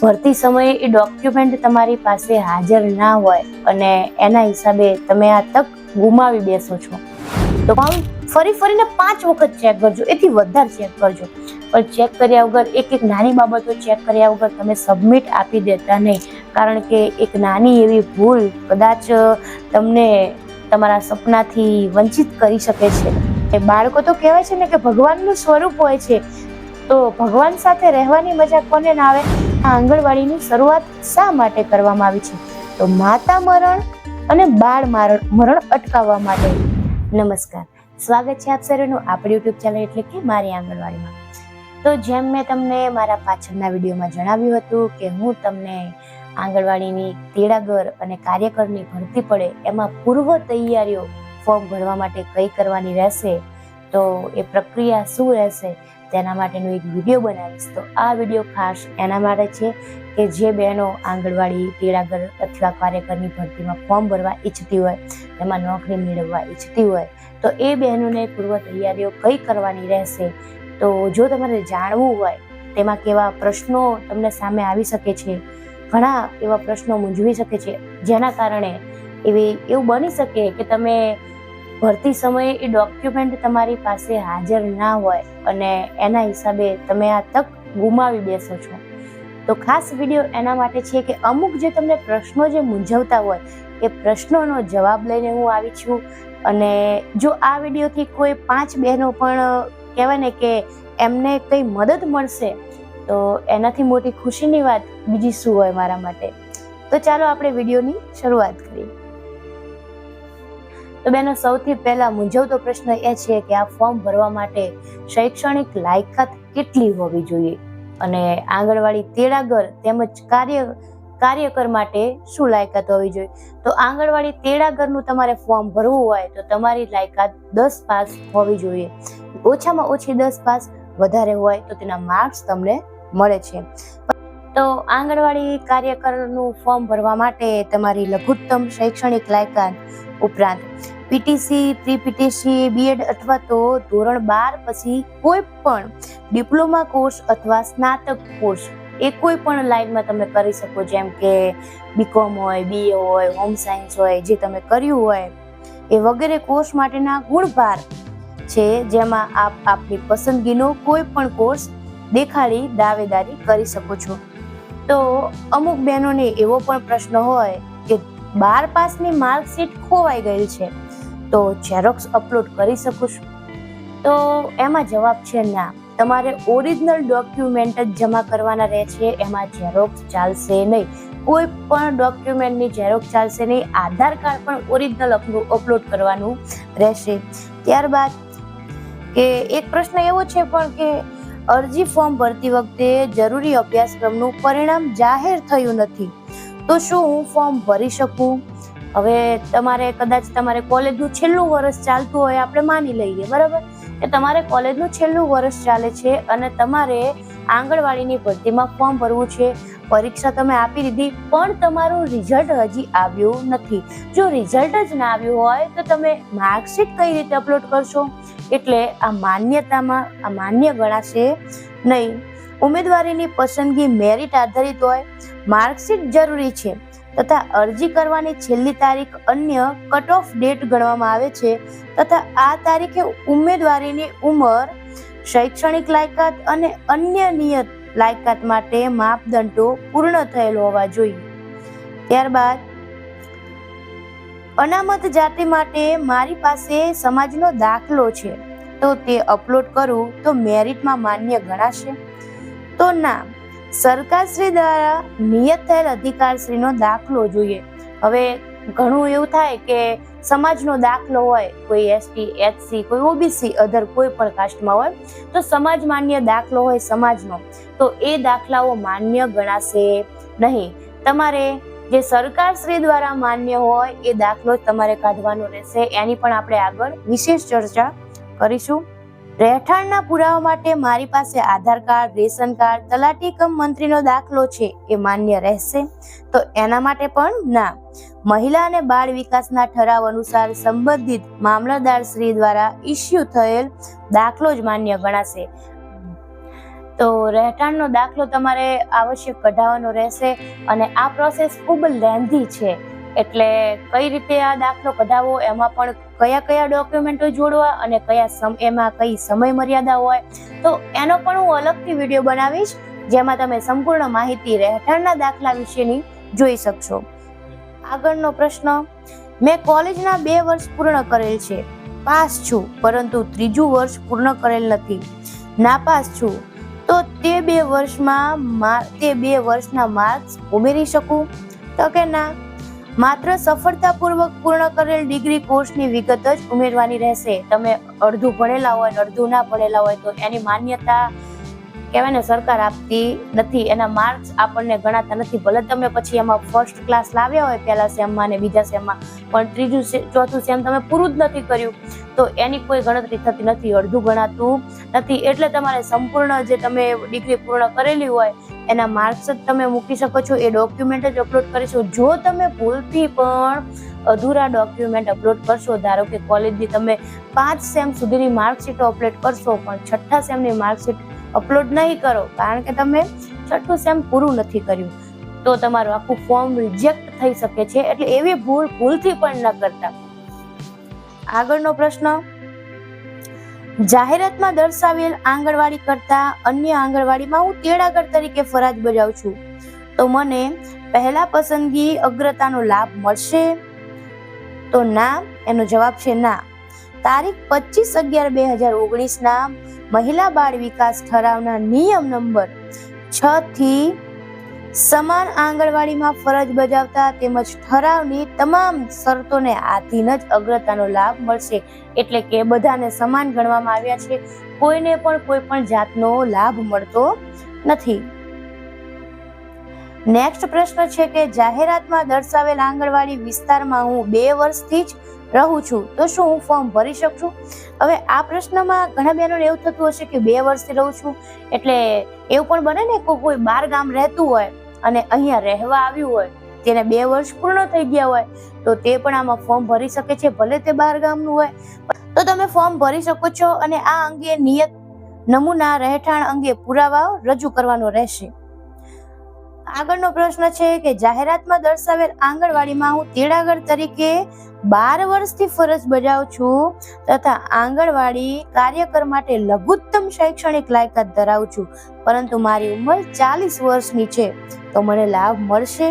ભરતી સમયે એ ડોક્યુમેન્ટ તમારી પાસે હાજર ના હોય અને એના હિસાબે તમે આ તક ગુમાવી બેસો છો. તો ફરી ફરીને પાંચ વખત ચેક કરજો, એથી વધારે ચેક કરજો. પણ ચેક કર્યા વગર, એક એક નાની બાબતો ચેક કર્યા વગર તમે સબમિટ આપી દેતા નહીં. કારણ કે એક નાની એવી ભૂલ કદાચ તમને તમારા સપનાથી વંચિત કરી શકે છે. એ બાળકો તો કહેવાય છે ને કે ભગવાનનું સ્વરૂપ હોય છે. તો ભગવાન સાથે રહેવાની મજા કોને ના આવે? આંગણવાડીની શરૂઆત શા માટે કરવામાં આવી છે? તો માતા મરણ અને બાળ મારણ, મરણ અટકાવવા માટે. નમસ્કાર. સ્વાગત છે આપ સર્વેનું આપણી યુટ્યુબ ચેનલ એટલે કે મારી આંગણવાડીમાં. તો જેમ મેં તમને મારા પાછળના વિડીયોમાં જણાવ્યું હતું કે હું તમને આંગણવાડીની તેડાગર અને કાર્યકરની ભરતી પડે એમાં પૂર્વ તૈયારીઓ ફોર્મ ભરવા માટે કઈ કરવાની રહેશે? તો એ પ્રક્રિયા શું રહેશે? તેના માટેનો એક વીડિયો બનાવીશ. તો આ વીડિયો ખાસ એના માટે છે કે જે બહેનો આંગણવાડી તેડાગર અથવા કાર્યકરની ભરતીમાં ફોર્મ ભરવા ઈચ્છતી હોય, તેમાં નોકરી મેળવવા ઈચ્છતી હોય, તો એ બહેનોને પૂર્વ તૈયારીઓ કઈ કરવાની રહેશે? તો જો તમારે જાણવું હોય, તેમાં કેવા પ્રશ્નો તમને સામે આવી શકે છે, ઘણા એવા પ્રશ્નો મૂંઝવી શકે છે, જેના કારણે એવી એવું બની શકે કે તમે ભરતી સમયે એ ડોક્યુમેન્ટ તમારી પાસે હાજર ના હોય અને એના હિસાબે તમે આ તક ગુમાવી બેસો છો. તો ખાસ વીડિયો એના માટે છે કે અમુક જે તમને પ્રશ્નો જે મૂંઝવતા હોય, એ પ્રશ્નોનો જવાબ લઈને હું આવી છું. અને જો આ વિડીયોથી કોઈ પાંચ બહેનો પણ, કહેવાય ને કે એમને કંઈ મદદ મળશે, તો એનાથી મોટી ખુશીની વાત બીજી શું હોય મારા માટે? તો ચાલો આપણે વિડીયોની શરૂઆત કરીએ. તો બેનો, સૌથી પહેલા મૂંઝવતો પ્રશ્ન એ છે કે આ ફોર્મ ભરવા માટે શૈક્ષણિક લાયકાત કેટલી હોવી જોઈએ? અને આંગણવાડી તેડાગર તેમજ કાર્ય, કાર્યકર માટે શું લાયકાત હોવી જોઈએ? તો આંગણવાડી તેડાગરનું તમારે ફોર્મ ભરવું હોય તો તમારી લાયકાત દસ પાસ હોવી જોઈએ. ઓછામાં ઓછી દસ પાસ વધારે હોય તો તેના માર્ક્સ તમને મળે છે. તો આંગણવાડી કાર્યકરનું ફોર્મ ભરવા માટે તમારી લઘુત્તમ શૈક્ષણિક લાયકાત ઉપરાંત પીટીસી પ્રી પીટીસી બીએડ અથવા તો ધોરણ બાર પછી કોઈ પણ ડિપ્લોમા કોર્સ અથવા સ્નાતક કોર્સ એ કોઈ પણ લાઈનમાં તમે કરી શકો, જેમ કે બીકોમ હોય બીએ હોય હોમ સાયન્સ હોય, જે તમે કર્યું હોય, એ વગેરે કોર્સ માટેના ગુણભાર છે, જેમાં આપ આપની પસંદગીનો કોઈ પણ કોર્સ દેખાડી, દાવેદારી કરી શકો છો. તો અમુક બહેનોને એવો પણ પ્રશ્ન હોય કે બાર પાસની માર્કશીટ ખોવાઈ ગયેલ છે. તો ઝેરોક્સ અપલોડ કરી શકું છું? તો એમાં જવાબ છે ના. તમારે ઓરિજિનલ ડોક્યુમેન્ટ જ જમા કરવાના રહે છે એમાં ઝેરોક્સ ચાલશે નહીં. કોઈ પણ ડોક્યુમેન્ટની ઝેરોક્સ ચાલશે નહીં. આધાર કાર્ડ પણ ઓરિજિનલ અપલોડ કરવાનું રહેશે. ત્યારબાદ કે એક પ્રશ્ન એવો છે પણ કે અરજી ફોર્મ ભરતી વખતે જરૂરી અભ્યાસક્રમનું પરિણામ જાહેર થયું નથી. તો શું હું ફોર્મ ભરી શકું? હવે તમારે કદાચ તમારે કોલેજનું છેલ્લું વર્ષ ચાલતું હોય, આપણે માની લઈએ, બરાબર? કે તમારે કોલેજનું છેલ્લું વર્ષ ચાલે છે અને તમારે આંગણવાડીની ભરતીમાં ફોર્મ ભરવું છે, પરીક્ષા તમે આપી દીધી, પણ તમારું રિઝલ્ટ હજી આવ્યું નથી. જો રિઝલ્ટ જ ના આવ્યું હોય, તો તમે માર્કશીટ કઈ રીતે અપલોડ કરશો? એટલે આ માન્યતામાં, આ માન્ય ગણાશે નહીં. ઉમેદવારીની પસંદગી મેરિટ આધારિત હોય. માર્કશીટ જરૂરી છે. તથા અરજી કરવાની છેલ્લી તારીખ અન્ય કટ ઓફ ડેટ ગણવામાં આવે છે. તથા આ તારીખે ઉમેદવારીની ઉંમર, શૈક્ષણિક લાયકાત અને અન્ય નિયત લાયકાત માટે માપદંડો પૂર્ણ થયેલ હોવા જોઈએ. ત્યારબાદ, અનામત જાતિ માટે મારી પાસે સમાજનો દાખલો છે. તો તે અપલોડ કરું તો મેરિટમાં માન્ય ગણાશે. તો ના સરકારશ્રી દ્વારા નિયત થયેલ અધિકારશ્રીનો દાખલો જોઈએ. હવે ઘણું એવું થાય કે સમાજનો દાખલો હોય, કોઈ એસટી, એચસી, કોઈ ઓબીસી, અધર કોઈ પણ કાસ્ટમાં હોય, તો સમાજ માન્ય દાખલો હોય સમાજનો, તો એ દાખલાઓ માન્ય ગણાશે નહીં. તમારે જે સરકારશ્રી દ્વારા માન્ય હોય એ દાખલો તમારે કાઢવાનો રહેશે. એની પણ આપણે આગળ વિશેષ ચર્ચા કરીશું. રહેઠાણના પુરાવા માટે મારી પાસે આધાર કાર્ડ, રેશન કાર્ડ, તલાટી કમ મંત્રીનો દાખલો છે, એ માન્ય રહેશે. તો એના માટે પણ ના. મહિલા અને બાળ વિકાસના ઠરાવ અનુસાર સંબંધિત મામલતદાર શ્રી દ્વારા ઇસ્યુ થયેલ દાખલો જ માન્ય ગણાશે. તો રહેઠાણનો દાખલો તમારે આવશ્યક કઢાવવાનો રહેશે અને આ પ્રોસેસ ખૂબ લેન્ધી છે. એટલે કઈ રીતે આ દાખલો કઢાવો એમાં પણ કયા કયા ડોક્યુમેન્ટો જોડવા અને કયા એમાં કઈ સમય મર્યાદા હોય. તો એનો પણ હું અલગથી વીડિયો બનાવીશ, જેમાં તમે સંપૂર્ણ માહિતી રહેઠાણના દાખલા વિશેની જોઈ શકશો. આગળનો પ્રશ્ન, મેં કોલેજના બે વર્ષ પૂર્ણ કરેલ છે. પાસ છું, પરંતુ ત્રીજું વર્ષ પૂર્ણ કરેલ નથી. નાપાસ છું. તો તે બે વર્ષમાં તે બે વર્ષના માર્ક્સ ઉમેરી શકું? તો કે ના? માત્ર સફળતાપૂર્વક પૂર્ણ કરેલ ડિગ્રી કોર્સની વિગત જ ઉમેરવાની રહેશે. તમે અડધું ભણેલા હોય અડધું ના ભણેલા હોય તો એની માન્યતા કહેવાય ને, સરકાર આપતી નથી. એના માર્ક્સ આપણને ગણાતા નથી. ભલે તમે પછી એમાં ફર્સ્ટ ક્લાસ લાવ્યા હોય પહેલા સેમમાં ને બીજા સેમમાં પણ ત્રીજું ચોથું સેમ તમે પૂરું જ નથી કર્યું, તો એની કોઈ ગણતરી થતી નથી. અડધું ગણાતું નથી. એટલે તમારે સંપૂર્ણ જે તમે ડિગ્રી પૂર્ણ કરેલી હોય એના માર્ક્સ જ તમે મૂકી શકો છો. એ ડોક્યુમેન્ટ જ અપલોડ કરીશો. જો તમે ભૂલથી પણ અધૂરા ડોક્યુમેન્ટ અપલોડ કરશો, ધારો કે કોલેજની તમે પાંચ સેમ સુધીની માર્કશીટો અપલોડ કરશો, પણ છઠ્ઠા સેમની માર્કશીટ અપલોડ નહીં કરો, કારણ કે તમે છઠ્ઠું સેમ પૂરું નથી કર્યું, તો તમારું આખું ફોર્મ રિજેક્ટ થઈ શકે છે. એટલે એવી ભૂલ, ભૂલથી પણ ન કરતા. આગળનો પ્રશ્ન જાહેરાતમાં દર્શાવેલ આંગણવાડી કરતા અન્ય આંગણવાડીમાં હું તેડાગર તરીકે ફરજ બજાવું છું. તો મને પહેલા પસંદગી અગ્રતાનો લાભ મળશે? તો ના, એનો જવાબ છે ના. તારીખ પચીસ અગિયાર બે હજાર ઓગણીસના મહિલા બાળ વિકાસ ઠરાવના નિયમ નંબર છ થી સમાન આંગણવાડીમાં ફરજ બજાવતા તેમજ ઠરાવની તમામ શરતોને આધીન જ અગ્રતાનો લાભ મળશે. એટલે કે બધાને સમાન ગણવામાં આવ્યા છે. કોઈને પણ કોઈ પણ જાતનો લાભ મળતો નથી. નેક્સ્ટ પ્રશ્ન છે કે જાહેરાતમાં દર્શાવેલ આંગણવાડી વિસ્તારમાં હું બે વર્ષથી જ રહું છું, તો શું હું ફોર્મ ભરી શકું? હવે આ પ્રશ્નમાં ઘણા બહેનોને એવું થતું હશે કે બે વર્ષથી રહું છું. એટલે એવું પણ બને ને કોઈ બાર ગામ રહેતું હોય અને અહીંયા રહેવા આવ્યું હોય તેને બે વર્ષ પૂર્ણ થઈ ગયા હોય, તો તે પણ આમાં ફોર્મ ભરી શકે છે, ભલે તે બહાર ગામનું હોય. તો તમે ફોર્મ ભરી શકો છો અને આ અંગે નિયત નમૂના રહેઠાણ અંગે પુરાવા રજૂ કરવાનો રહેશે. આગળનો પ્રશ્ન છે કે જાહેરાતમાં દર્શાવેલ આંગણવાડીમાં હું તેડાગર તરીકે બાર વર્ષથી ફરજ બજાવું છું તથા આંગણવાડી કાર્યકર માટે લઘુત્તમ શૈક્ષણિક લાયકાત ધરાવું છું. પરંતુ મારી ઉંમર ચાલીસ વર્ષની છે, તો મને લાભ મળશે.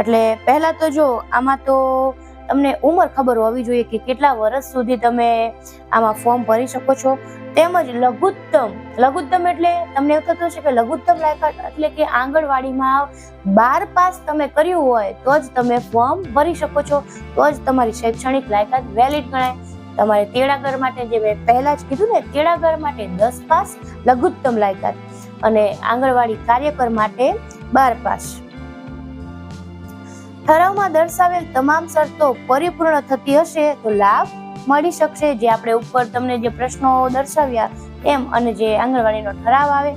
એટલે પહેલાં તો જો આમાં તો તમને ઉંમર ખબર હોવી જોઈએ કે કેટલા વર્ષ સુધી તમે આમાં ફોર્મ ભરી શકો છો. તેમજ લઘુત્તમ લઘુત્તમ એટલે તમને એવું થતું હશે કે લઘુત્તમ લાયકાત એટલે કે આંગણવાડીમાં બાર પાસ તમે કર્યું હોય તો જ તમે ફોર્મ ભરી શકો છો. તો જ તમારી શૈક્ષણિક લાયકાત વેલિડ ગણાય. તમારે તેડાગર માટે જે મેં પહેલા જ કીધું ને, તેડાગર માટે દસ પાસ લઘુત્તમ લાયકાત. અને આંગણવાડી કાર્યકર માટે બાર પાસ. ઠરાવમાં દર્શાવેલ તમામ શરતો પરિપૂર્ણ થતી હશે તો લાભ મળી શકશે. જે આપણે ઉપર તમને જે પ્રશ્નો દર્શાવ્યા એમ અને જે આંગણવાડીનો ઠરાવ આવે,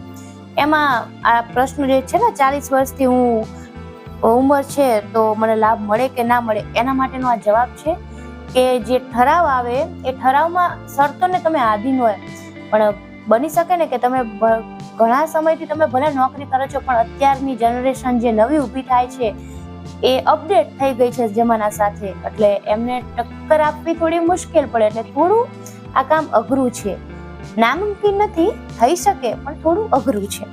એમાં આ પ્રશ્ન જે છે ને, ચાલીસ વર્ષથી હું ઉંમર છે તો મને લાભ મળે કે ના મળે, એના માટેનો આ જવાબ છે કે જે ઠરાવ આવે, એ ઠરાવમાં શરતોને તમે આધીન હોય. પણ બની શકે ને કે તમે ઘણા સમયથી તમે ભલે નોકરી કરો છો, પણ અત્યારની જનરેશન જે નવી ઊભી થાય છે એ અપડેટ થઈ ગઈ છે જમાના સાથે. એટલે એમને ટક્કર આપવી થોડી મુશ્કેલ પડે એટલે થોડું આ કામ અઘરું છે. નામુમકિન નથી, થઈ શકે, પણ થોડું અઘરું છે.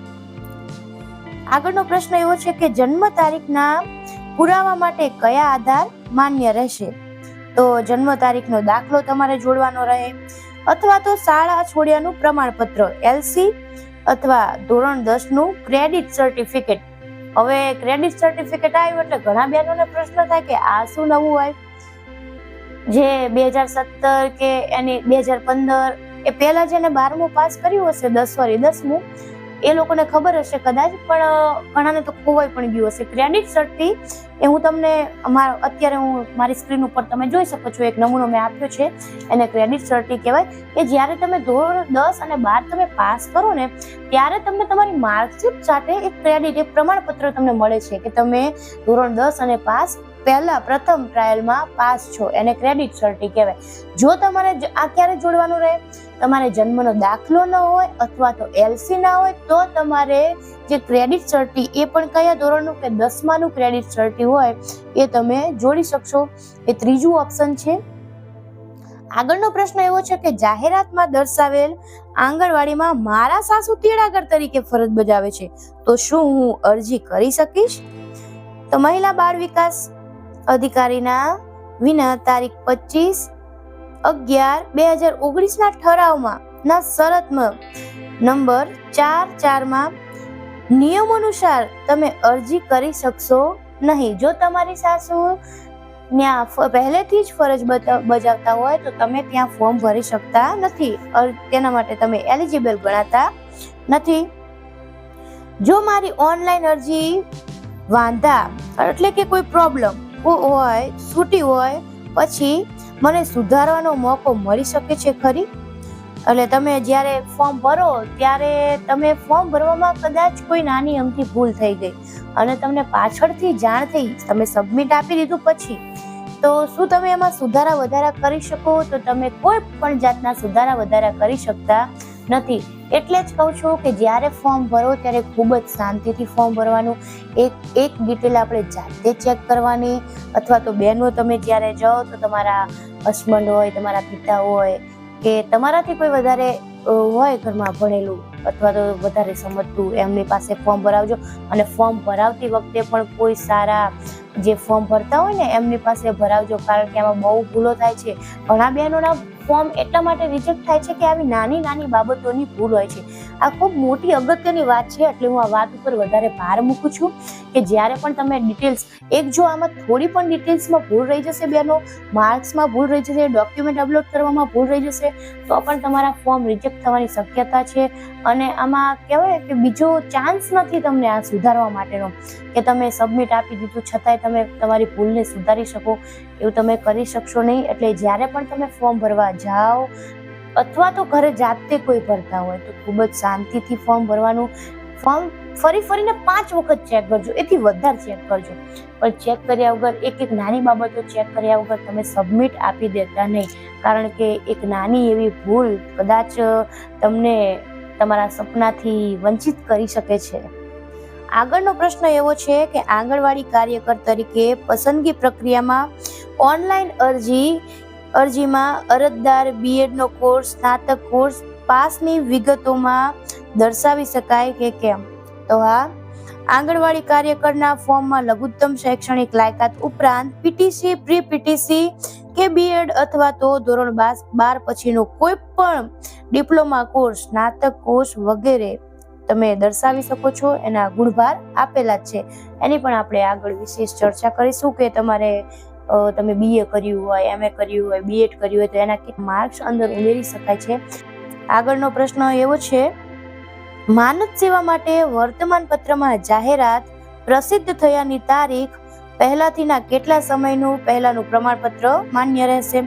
આગળનો પ્રશ્ન એવો છે કે જન્મ તારીખના પુરાવા માટે કયા આધાર માન્ય રહેશે? તો જન્મ તારીખનો દાખલો તમારે જોડવાનો રહે, અથવા તો શાળા છોડ્યાનું પ્રમાણપત્ર, એલસી, અથવા ધોરણ દસનું ક્રેડિટ સર્ટિફિકેટ. હવે ક્રેડિટ સર્ટિફિકેટ આવ્યું એટલે ઘણા બહેનોને પ્રશ્ન થાય કે આ શું નવું હોય? જે બે હજાર સત્તર કે એની બે હજાર પંદર એ પહેલા જેને બારમું પાસ કર્યું હશે દસ સોરી દસમું. એ લોકોને ખબર હશે કદાચ, પણ ઘણાને તો ખોવાઈ પણ ગયું હશે. ક્રેડિટ સર્ટી એ હું તમને અત્યારે હું મારી સ્ક્રીન ઉપર તમે જોઈ શકો છો, એક નમૂનો મેં આપ્યો છે. એને ક્રેડિટ સર્ટી કહેવાય કે જ્યારે તમે ધોરણ દસ અને બાર તમે પાસ કરો ને, ત્યારે તમને તમારી માર્કશીટ સાથે એક ક્રેડિટ એક પ્રમાણપત્ર તમને મળે છે કે તમે ધોરણ દસ અને પાસ પહેલા પ્રથમ ટ્રાયલમાં પાસ છો. એને ક્રેડિટ સર્ટી કહેવાય. જો તમારે આ ક્યારે જોડવાનું રહે? તમારે જન્મનો દાખલો ન હોય અથવા તો એલસી ના હોય, તો તમારે જે ક્રેડિટ સર્ટી એ પણ કયા ધોરણનું કે દસમાનું ક્રેડિટ સર્ટી હોય, એ તમે જોડી શકશો. એ ત્રીજું ઓપ્શન છે, આગળનો પ્રશ્ન એવો છે કે જાહેરાતમાં દર્શાવેલ આંગણવાડીમાં મારા સાસુ તેડાગર તરીકે ફરજ બજાવે છે, તો શું હું અરજી કરી શકીશ? તો મહિલા બાળ વિકાસ અધિકારીના વિના તારીખ પચીસ અગિયાર બે હજાર ઓગણીસના ઠરાવમાં ના શરતમાં. નંબર ચાર ચારમાં નિયમ અનુસાર તમે અરજી કરી શકશો નહીં. જો તમારી સાસુ ત્યાં પહેલેથી જ ફરજ બજાવતા હોય તો તમે ત્યાં ફોર્મ ભરી શકતા નથી. તેના માટે તમે એલિજિબલ ગણાતા નથી. જો મારી ઓનલાઈન અરજી વાંધા, એટલે કે કોઈ પ્રોબ્લેમ હોય, છૂટી હોય, પછી મને સુધારવાનો મોકો મળી શકે છે ખરી? એટલે તમે જ્યારે ફોર્મ ભરો, ત્યારે તમે ફોર્મ ભરવામાં કદાચ કોઈ નાની અમથી ભૂલ થઈ ગઈ. અને તમને પાછળથી જાણ થઈ, તમે સબમિટ આપી દીધું પછી. તો શું તમે એમાં સુધારા વધારા કરી શકો? તો તમે કોઈ પણ જાતના સુધારા વધારા કરી શકતા નથી. એટલે જ કહું છું કે જ્યારે ફોર્મ ભરો ત્યારે ખૂબ જ શાંતિથી ફોર્મ ભરવાનું. એક એક ડિટેલ આપણે જાતે ચેક કરવાની. અથવા તો બહેનો તમે જ્યારે જાઓ તો તમારા હસબન્ડ હોય, તમારા પિતા હોય, કે તમારાથી કોઈ વધારે હોય ઘરમાં ભણેલું અથવા તો વધારે સમજતું એમની પાસે ફોર્મ ભરાવજો. અને ફોર્મ ભરાવતી વખતે પણ કોઈ સારા જે ફોર્મ ભરતા હોય ને, એમની પાસે ભરાવજો. કારણ કે આમાં બહુ ભૂલો થાય છે. ઘણા બહેનોના ફોર્મ એટલા માટે રિજેક્ટ થાય છે કે આવી નાની નાની બાબતોની ભૂલ હોય છે. આ ખૂબ મોટી અગત્યની વાત છે, એટલે હું આ વાત ઉપર વધારે ભાર મૂકું છું કે જ્યારે પણ તમે ડિટેલ્સ એક જો આમાં થોડી પણ ડિટેલ્સમાં ભૂલ રહી જશે બેનો માર્ક્સમાં ભૂલ રહી જશે ડોક્યુમેન્ટ અપલોડ કરવામાં ભૂલ રહી જશે, તો પણ તમારા ફોર્મ રિજેક્ટ થવાની શક્યતા છે. અને આમાં કહેવાય કે બીજો ચાન્સ નથી તમને આ સુધારવા માટેનો કે તમે સબમિટ આપી દીધું. છતાંય તમે તમારી ભૂલને સુધારી શકો, એવું તમે કરી શકશો નહીં. એટલે જ્યારે પણ તમે ફોર્મ ભરવા જાઓ, અથવા તો ઘરે જાતે કોઈ ભરતા હોય, તો ખૂબ જ શાંતિથી ફોર્મ ભરવાનું. ફોર્મ ફરી ફરીને પાંચ વખત ચેક કરજો, એથી વધારે ચેક કરજો. પણ ચેક કર્યા વગર, એક એક નાની બાબતો ચેક કર્યા વગર તમે સબમિટ આપી દેતા નહીં. કારણ કે એક નાની એવી ભૂલ કદાચ તમને તમારા સપનાથી વંચિત કરી શકે છે. આગળનો પ્રશ્ન એવો છે કે આંગણવાડી કાર્યકર તરીકે પસંદગી પ્રક્રિયામાં ઓનલાઈન અરજી, અરજીમાં અરજદાર બીએડનો કોર્સ, સ્નાતક કોર્સ, પાસની વિગતોમાં દર્શાવી શકાય કે કેમ? તો હા, આંગણવાડી કાર્યકરના ફોર્મમાં લઘુત્તમ શૈક્ષણિક લાયકાત ઉપરાંત પીટીસી પ્રી પીટીસી કે બીએડ અથવા તો ધોરણ બાર પછીનો કોઈ પણ ડિપ્લોમા કોર્સ, સ્નાતક કોર્સ વગેરે તમે દર્શાવી શકો છો, એના ગુણભાર આપેલા જ છે. એની પણ આપણે આગળ વિશેષ ચર્ચા કરીશું કે તમારે તમે બીએ કર્યું હોય એમએ કર્યું હોય બીએડ કર્યું હોય, તો એના માર્ક્સ અંદર ઉમેરી શકાય છે. આગળનો પ્રશ્ન એવો છે માનદ સેવા માટે વર્તમાન પત્રમાં જાહેરાત પ્રસિદ્ધ થયાની તારીખ પહેલાથીના કેટલા સમયનું પહેલાનું પ્રમાણપત્ર માન્ય રહેશે?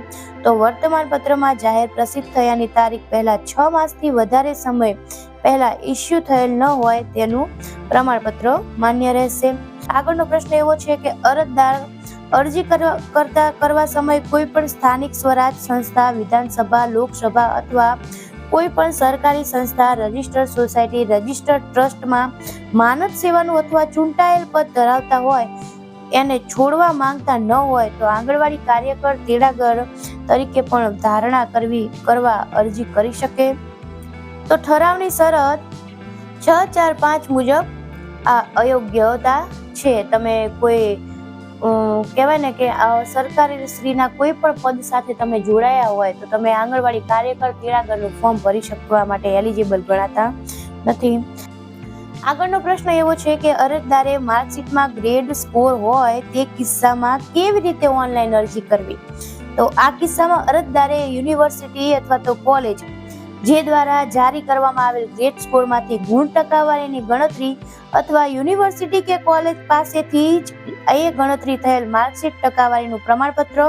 તો વર્તમાનપત્રમાં જાહેર પ્રસિદ્ધ થયાની તારીખ પહેલા છ માસથી વધારે સમય પહેલા ઇસ્યુ થયેલ ન હોય તેનું પ્રમાણપત્ર માન્ય રહેશે. આગળનો પ્રશ્ન એવો છે કે અરજદાર અરજી કરતા, કરવા સમયે કોઈ પણ સ્થાનિક સ્વરાજ સંસ્થા, વિધાનસભા, લોકસભા અથવા કોઈ પણ સરકારી સંસ્થા, રજિસ્ટર્ડ સોસાયટી, રજિસ્ટર્ડ ટ્રસ્ટમાં માનદ સેવાનું અથવા ચૂંટાયેલ પદ ધરાવતા હોય એને છોડવા માંગતા ન હોય તો આંગણવાડી કાર્યકર તેડાગર તરીકે પણ ધારણા કરવી, કરવા અરજી કરી શકે. તો ઠરાવની શરત છ ચાર પાંચ મુજબ આ અયોગ્યતા છે. તમે કોઈ કહેવાય ને કે સરકારી શ્રીના કોઈ પણ પદ સાથે તમે જોડાયા હોય તો તમે આંગણવાડી કાર્યકર તેડાગરનું ફોર્મ ભરી શકવા માટે એલિજિબલ ગણાતા નથી. આગળનો પ્રશ્ન એવો છે કે અરજદારે માર્કશીટમાં ગ્રેડ સ્કોર હોય તે કિસ્સામાં કેવી રીતે ઓનલાઈન અરજી કરવી? તો આ કિસ્સામાં અરજદારે યુનિવર્સિટી અથવા તો કોલેજ જે દ્વારા જારી કરવામાં આવેલ ગ્રેડ સ્કોરમાંથી ગુણ ટકાવારીની ગણતરી અથવા યુનિવર્સિટી કે કોલેજ પાસેથી જ એ ગણતરી થયેલ માર્કશીટ ટકાવારીનું પ્રમાણપત્ર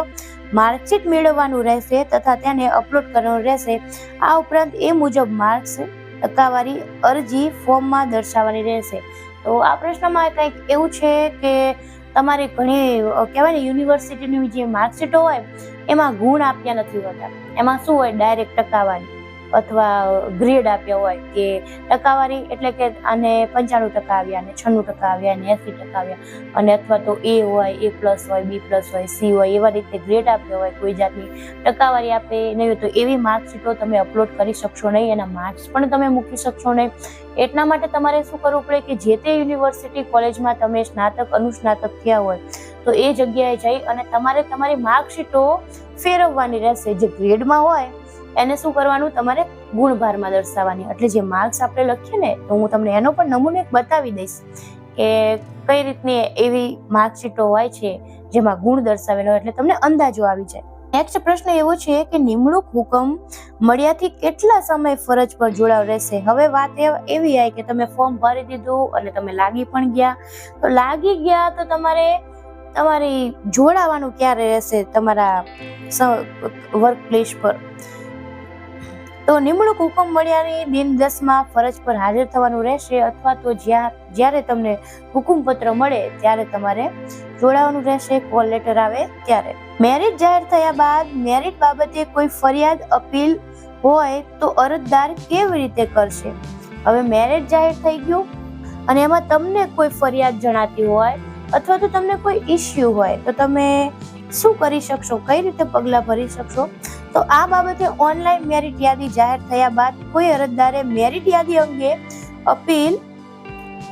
માર્કશીટ મેળવવાનું રહેશે તથા તેને અપલોડ કરવાનું રહેશે. આ ઉપરાંત એ મુજબ માર્ક્સ ટકાવારી અરજી ફોર્મમાં દર્શાવવાની રહેશે. તો આ પ્રશ્નમાં કંઈક એવું છે કે તમારે ઘણી કહેવાય ને યુનિવર્સિટીની જે માર્કશીટો હોય, એમાં ગુણ આપ્યા નથી હોતા. એમાં શું હોય? ડાયરેક્ટ ટકાવારી. અથવા ગ્રેડ આપ્યા હોય કે ટકાવારી એટલે કે આને પંચાણું ટકા આવ્યા અને છન્નું ટકા આવ્યા ને એસી ટકા આવ્યા અને અથવા તો એ હોય, એ પ્લસ હોય, બી પ્લસ હોય, સી હોય, એવા રીતે ગ્રેડ આપ્યો હોય કોઈ જાતની ટકાવારી આપે નહીં તો એવી માર્કશીટો તમે અપલોડ કરી શકશો નહીં, એના માર્ક્સ પણ તમે મૂકી શકશો નહીં. એટલા માટે તમારે શું કરવું પડે કે જે તે યુનિવર્સિટી કોલેજમાં તમે સ્નાતક, અનુસ્નાતક થયા હોય તો એ જગ્યાએ જઈ અને તમારે તમારી માર્કશીટો ફેરવવાની રહેશે. જે ગ્રેડમાં હોય એને શું કરવાનું? તમારે ગુણભારમાં દર્શાવવાની. એટલે જે માર્ક્સ આપણે લખીએ ને, તો હું તમને એનો પણ નમૂનો એક બતાવી દઈશ કે કઈ રીતની એવી માર્કશીટો હોય છે જેમાં ગુણ દર્શાવેલો હોય, એટલે તમને અંદાજો આવી જાય. નેક્સ્ટ પ્રશ્ન એવો છે કે નિમણૂક હુકમ મળ્યાથી કેટલા સમય ફરજ પર જોડાવ રહેશે? હવે વાત એવી આવી કે તમે ફોર્મ ભરી દીધું અને તમે લાગી પણ ગયા. તો લાગી ગયા તો તમારે, તમારી જોડાવાનું ક્યારે રહેશે તમારા વર્ક પ્લેસ પર? તો નિમણૂક હુકમ મળ્યાની દિન દસમાં ફરજ પર હાજર થવાનું રહેશે અથવા તો જ્યાં જ્યારે તમને હુકુમપત્ર મળે ત્યારે તમારે જોડાવાનું રહેશે, કોલ લેટર આવે ત્યારે. મેરિટ જાહેર થયા બાદ મેરિટ બાબતે કોઈ ફરિયાદ, અપીલ હોય તો અરજદાર કેવી રીતે કરશે? હવે મેરિટ જાહેર થઈ ગયું અને એમાં તમને કોઈ ફરિયાદ જણાતી હોય અથવા તો તમને કોઈ ઇસ્યુ હોય તો તમે શું કરી શકશો? કઈ રીતે પગલાં ભરી શકશો? તો આ બાબતે ઓનલાઈન મેરિટ યાદી જાહેર થયા બાદ કોઈ અરજદારે મેરિટ યાદી અંગે અપીલ,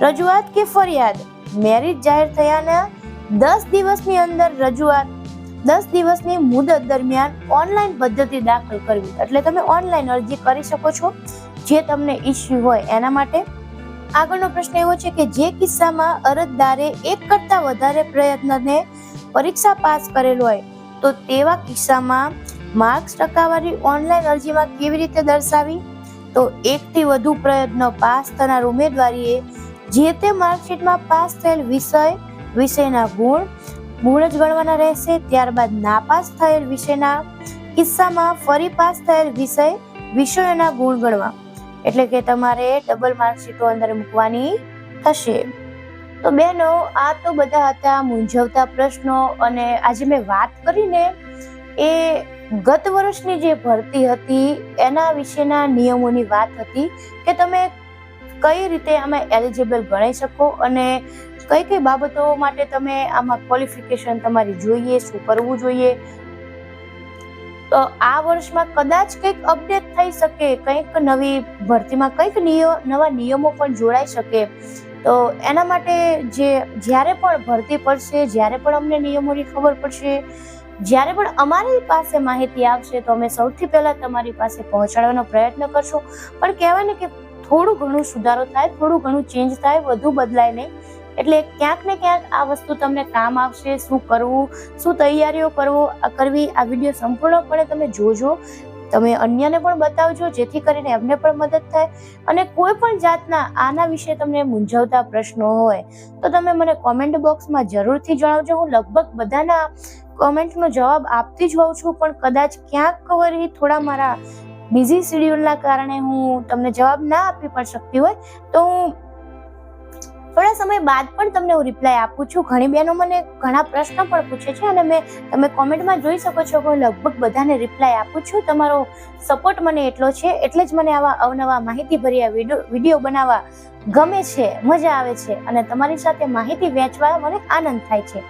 રજૂઆત કે ફરિયાદ? મેરિટ જાહેર થયાના દસ દિવસની અંદર રજૂઆત, દસ દિવસની મુદત દરમિયાન ઓનલાઈન પદ્ધતિ દાખલ કરવી. એટલે તમે ઓનલાઈન અરજી કરી શકો છો, જે તમને ઇસ્યુ હોય એના માટે. આગળનો પ્રશ્ન એવો છે કે જે કિસ્સામાં અરજદારે એક કરતાં વધારે પ્રયત્નને પરીક્ષા પાસ કરેલ હોય, તો તેવા કિસ્સામાં માર્ક્સ ટકાવારી ઓનલાઈન અરજીમાં કેવી રીતે દર્શાવી? તો એકથી વધુ પ્રયત્નો પાસ થનાર ઉમેદવારીએ જે તે માર્કશીટમાં પાસ થયેલ વિષય, વિષયના ગુણ ગુણ જ ગણવાના રહેશે, ત્યારબાદ નાપાસ થયેલ વિષયના કિસ્સામાં ફરી પાસ થયેલ વિષય, વિષયોના ગુણ ગણવા. એટલે કે તમારે ડબલ માર્કશીટો અંદર મૂકવાની થશે. તો બેનો આ તો બધા હતા મૂંઝવતા પ્રશ્નો અને આજે મેં વાત કરીને એ ગત વર્ષની જે ભરતી હતી, એના વિશેના નિયમોની વાત હતી કે તમે કઈ રીતે આમાં એલિજિબલ ગણાઈ શકો અને કઈ કઈ બાબતો માટે તમે આમાં ક્વોલિફિકેશન તમારી જોઈએ, શું કરવું જોઈએ. તો આ વર્ષમાં કદાચ કંઈક અપડેટ થઈ શકે, કંઈક નવી ભરતીમાં કંઈક નવા નિયમો પણ જોડાઈ શકે. તો એના માટે જે, જ્યારે પણ ભરતી પડશે, જ્યારે પણ અમને નિયમોની ખબર પડશે જ્યારે પણ અમારી પાસે માહિતી આવશે તો અમે સૌથી પહેલા તમારી પાસે પહોંચાડવાનો પ્રયત્ન કરશું. પણ કહેવાય ને કે થોડું ઘણું સુધારો થાય, થોડું ઘણું ચેન્જ થાય, વધુ બદલાય નહીં. એટલે ક્યાંક ને ક્યાંક આ વસ્તુ તમને કામ આવશે, શું કરવું, શું તૈયારીઓ કરવો કરવી, આ વીડિયો સંપૂર્ણપણે તમે જોજો. તમે અન્યને પણ બતાવજો, જેથી કરીને એમને પણ મદદ થાય. અને કોઈ પણ જાતના આના વિશે તમને મૂંઝવતા પ્રશ્નો હોય, તો તમે મને કોમેન્ટ બોક્સમાં જરૂરથી જણાવજો. હું લગભગ બધાના કોમેન્ટનો જવાબ આપતી જ હોઉં છું, પણ કદાચ ક્યાંક વળી થોડા મારા બિઝી શેડ્યુલના કારણે હું તમને જવાબ ના આપી પણ શકતી હોય, તો હું થોડા સમય બાદ પણ તમને હું રિપ્લાય આપું છું. ઘણી બહેનો મને ઘણા પ્રશ્નો પણ પૂછે છે અને મેં તમે કોમેન્ટમાં જોઈ શકો છો કે લગભગ બધાને રિપ્લાય આપું છું. તમારો સપોર્ટ મને એટલો છે, એટલે જ મને આવા અવનવા માહિતીભર્યા વીડિયો બનાવવા ગમે છે, મજા આવે છે અને તમારી સાથે માહિતી વહેંચવા મને આનંદ થાય છે.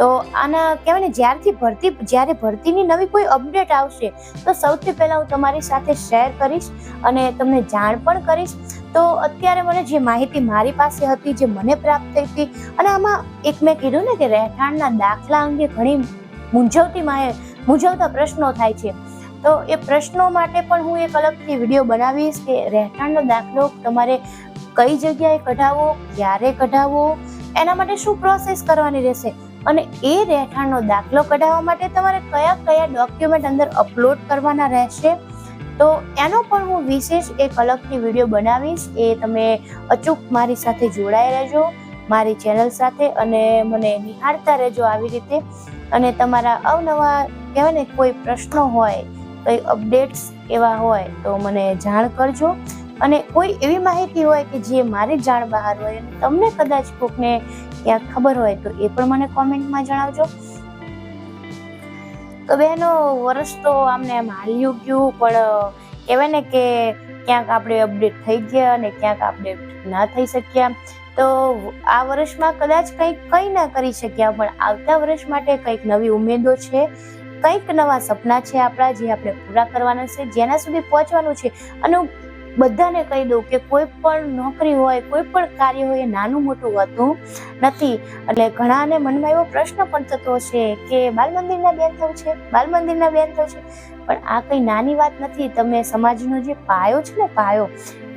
તો આના કહેવાય ને, જ્યારથી ભરતી, જ્યારે ભરતીની નવી કોઈ અપડેટ આવશે, તો સૌથી પહેલાં હું તમારી સાથે શેર કરીશ અને તમને જાણ પણ કરીશ. તો અત્યારે મને જે માહિતી મારી પાસે હતી, જે મને પ્રાપ્ત થઈ હતી, અને આમાં એક મેં કીધું ને કે રહેઠાણના દાખલા અંગે ઘણી મૂંઝવતી માહે, મૂંઝવતા પ્રશ્નો થાય છે. તો એ પ્રશ્નો માટે પણ હું એક અલગથી વીડિયો બનાવીશ કે રહેઠાણનો દાખલો તમારે કઈ જગ્યાએ કઢાવવો, ક્યારે કઢાવવો, એના માટે શું પ્રોસેસ કરવાની રહેશે? અને એ રહેઠાણનો દાખલો કઢાવવા માટે તમારે કયા કયા ડોક્યુમેન્ટ અંદર અપલોડ કરવાના રહેશે? તો એનો પણ હું વિશેષ એક અલગથી વીડિયો બનાવીશ. એ તમે અચૂક મારી સાથે જોડાઈ રહેજો, મારી ચેનલ સાથે અને મને નિહાળતા રહેજો આવી રીતે. અને તમારા અવનવા કહેવાય ને, કોઈ પ્રશ્નો હોય, કંઈ અપડેટ્સ એવા હોય તો મને જાણ કરજો. અને કોઈ એવી માહિતી હોય કે જે મારી જાણ બહાર હોય અને તમને કદાચ કોકને ક્યાંક ખબર હોય તો એ પણ મને કોમેન્ટમાં જણાવજો. તો બહેનો વર્ષ તો આમને એમ હાલ્યું ગયું, પણ કહેવાય ને કે ક્યાંક આપણે અપડેટ થઈ ગયા અને ક્યાંક અપડેટ ના થઈ શક્યા. તો આ વર્ષમાં કદાચ કંઈક કંઈ ના કરી શક્યા, પણ આવતા વર્ષ માટે કંઈક નવી ઉમેદો છે, કંઈક નવા સપના છે આપણા, જે આપણે પૂરા કરવાના છે, જેના સુધી પહોંચવાનું છે. અને બધાને કહી દઉં કે કોઈ પણ નોકરી હોય, કોઈ પણ કાર્ય હોય એ નાનું મોટું હોતું નથી. એટલે ઘણાને મનમાં એવો પ્રશ્ન પણ થતો હશે કે બાલ મંદિરના બેન થયું છે, બાલ મંદિરના બેન થયું છે. પણ આ કઈ નાની વાત નથી. તમે સમાજનો જે પાયો છે ને પાયો,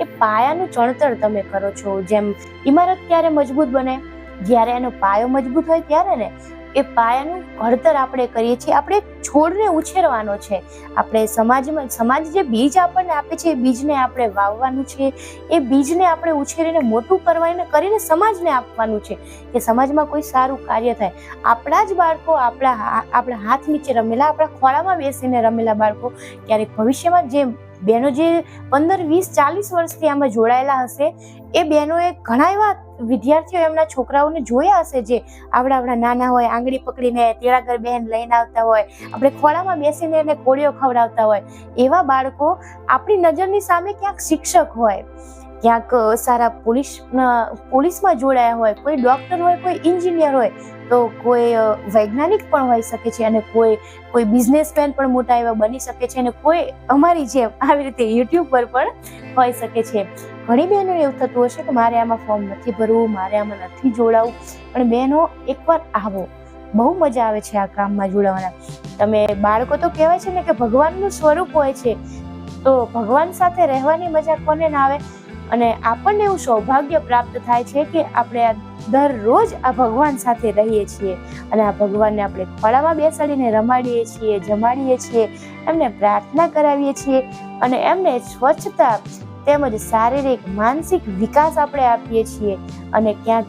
એ પાયાનું ચણતર તમે કરો છો. જેમ ઇમારત ક્યારે મજબૂત બને? જ્યારે એનો પાયો મજબૂત હોય ત્યારે ને. એ પાયાનું ઘડતર આપણે કરીએ છીએ. આપણે છોડને ઉછેરવાનો છે. આપણે સમાજમાં, સમાજ જે બીજ આપણને આપે છે એ બીજને આપણે વાવવાનું છે. એ બીજને આપણે ઉછેરીને મોટું કરવાને કરીને સમાજને આપવાનું છે કે સમાજમાં કોઈ સારું કાર્ય થાય. આપણા જ બાળકો આપણા આપણા હાથ નીચે રમેલા, આપણા ખોળામાં બેસીને રમેલા બાળકો ક્યારેક ભવિષ્યમાં જે બહેનો જે પંદર, વીસ, ચાલીસ વર્ષથી આમાં જોડાયેલા હશે, એ બહેનોએ ઘણા એવા વિદ્યાર્થીઓ એમના છોકરાઓને જોયા હશે જે આવડા આવડા નાના હોય, આંગળી પકડીને તેડાગર બહેન લઈને આવતા હોય, આપણે ખોળામાં બેસીને એને કોળીઓ ખવડાવતા હોય, એવા બાળકો આપણી નજરની સામે ક્યાંક શિક્ષક હોય, ક્યાંક સારા પોલીસ પોલીસમાં જોડાયા હોય, કોઈ ડૉક્ટર હોય, કોઈ એન્જિનિયર હોય તો કોઈ વૈજ્ઞાનિક પણ હોઈ શકે છે અને કોઈ કોઈ બિઝનેસમેન પણ મોટા એવા બની શકે છે અને કોઈ અમારી જેમ આવી રીતે યુટ્યુબ પર પણ હોઈ શકે છે. ઘણી બહેનો એવું થતું હશે કે મારે આમાં ફોર્મ નથી ભરવું, મારે આમાં નથી જોડાવું, પણ બહેનો એકવાર આવો. બહુ મજા આવે છે આ કામમાં જોડાવાના. તમે બાળકો તો કહેવાય છે ને કે ભગવાનનું સ્વરૂપ હોય છે. તો ભગવાન સાથે રહેવાની મજા કોને ના આવે? અને આપણને એવું સૌભાગ્ય પ્રાપ્ત થાય છે કે આપણે આ દરરોજ આ ભગવાન સાથે રહીએ છીએ. અને આ ભગવાનને આપણે ખોળામાં બેસાડીને રમાડીએ છીએ, જમાડીએ છીએ, એમને પ્રાર્થના કરાવીએ છીએ અને એમને સ્વચ્છતા તેમજ શારીરિક, માનસિક વિકાસ આપણે આપીએ છીએ. અને ક્યાંક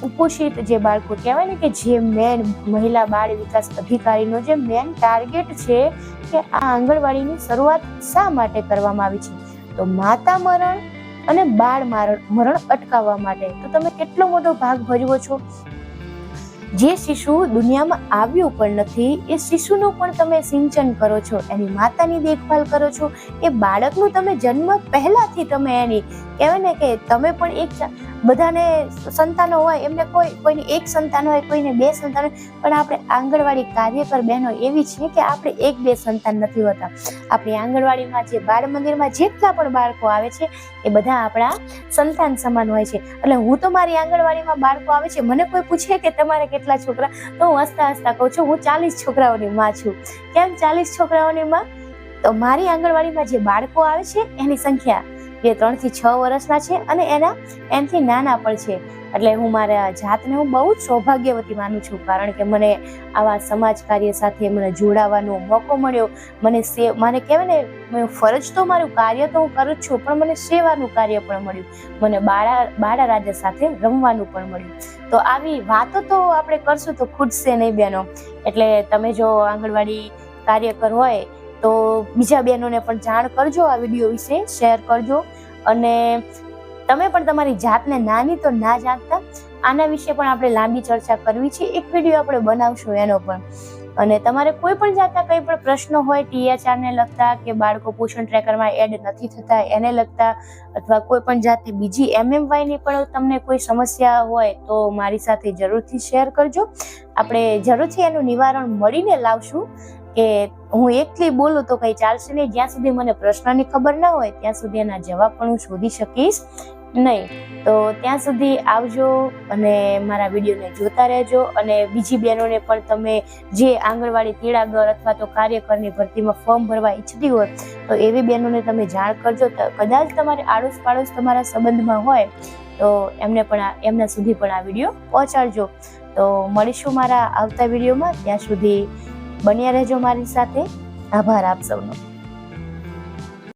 કુપોષિત જે બાળકો કહેવાય ને કે જે મેન મહિલા બાળ વિકાસ અધિકારીનો જે મેન ટાર્ગેટ છે કે આ આંગણવાડીની શરૂઆત શા માટે કરવામાં આવી છે? તો માતા મરણ અને બાળ મારણ અટકાવવા માટે. તો તમે કેટલો મોટો ભાગ ભજવો છો? જે શિશુ દુનિયામાં આવ્યું પણ નથી, એ શિશુનું પણ તમે સિંચન કરો છો, એની માતાની દેખભાલ કરો છો. એ બાળકનું તમે જન્મ પહેલાથી તમે એની, કહેવાય ને કે તમે પણ એક બધાને સંતાનો હોય, એમને કોઈ, કોઈને એક સંતાન હોય, કોઈને બે સંતાન હોય, પણ આપણે આંગણવાડી કાર્યકર બહેનો એવી છે કે આપણે એક બે સંતાન નથી હોતા. આપણી આંગણવાડીમાં જે બાળ મંદિરમાં જેટલા પણ બાળકો આવે છે, એ બધા આપણા સંતાન સમાન હોય છે. એટલે હું તો મારી આંગણવાડીમાં બાળકો આવે છે, મને કોઈ પૂછે કે તમારે કેટલા છોકરા? તો હું હસતા હસતા કહું છું, હું ચાલીસ છોકરાઓની માં છું. કેમ ચાલીસ છોકરાઓની માં? તો મારી આંગણવાડીમાં જે બાળકો આવે છે, એની સંખ્યા જે ત્રણથી છ વર્ષના છે અને એના, એનાથી નાના પણ છે. એટલે હું મારા જાતને હું બહુ જ સૌભાગ્યવતી માનું છું, કારણ કે મને આવા સમાજ કાર્ય સાથે મને જોડાવાનો મોકો મળ્યો. મને સે મને કહેવાય ને ફરજ તો મારું કાર્ય તો હું કરું જ છું, પણ મને સેવાનું કાર્ય પણ મળ્યું. મને બાળા બાળા રાજા સાથે રમવાનું પણ મળ્યું. તો આવી વાતો તો આપણે કરશું તો ખૂટશે નહીં બેનો. એટલે તમે જો આંગણવાડી કાર્યકર હોય તો બીજા બહેનોને પણ જાણ કરજો આ વીડિયો વિશે, શેર કરજો. અને તમે પણ તમારી જાતને નાની તો ના જાણતા. આના વિશે પણ આપણે લાંબી ચર્ચા કરવી છે. એક વીડિયો આપણે બનાવશું એનો પણ. અને તમારે કોઈ પણ જાતના કંઈ પણ પ્રશ્નો હોય, ટીએચઆરને લગતા કે બાળકો પોષણ ટ્રેકરમાં એડ નથી થતા એને લગતા, અથવા કોઈ પણ જાતની બીજી એમએમવાયની પણ તમને કોઈ સમસ્યા હોય તો મારી સાથે જરૂરથી શેર કરજો. આપણે જરૂરથી એનું નિવારણ મળીને લાવશું. કે હું એકલી બોલું તો કંઈ ચાલશે નહીં. જ્યાં સુધી મને પ્રશ્નની ખબર ના હોય, ત્યાં સુધી એના જવાબ પણ હું શોધી શકીશ નહીં. તો ત્યાં સુધી આવજો અને મારા વિડીયોને જોતા રહેજો અને બીજી બહેનોને પણ તમે જે આંગણવાડી તેડાગર અથવા તો કાર્યકરની ભરતીમાં ફોર્મ ભરવા ઈચ્છતી હોય, તો એવી બહેનોને તમે જાણ કરજો. કદાચ તમારે આડોશ પાડોશ તમારા સંબંધમાં હોય, તો એમને પણ એમના સુધી પણ આ વીડિયો પહોંચાડજો. તો મળીશું મારા આવતા વિડીયોમાં. ત્યાં સુધી બન્યા રહેજો મારી સાથે. આભાર આપ સૌનો.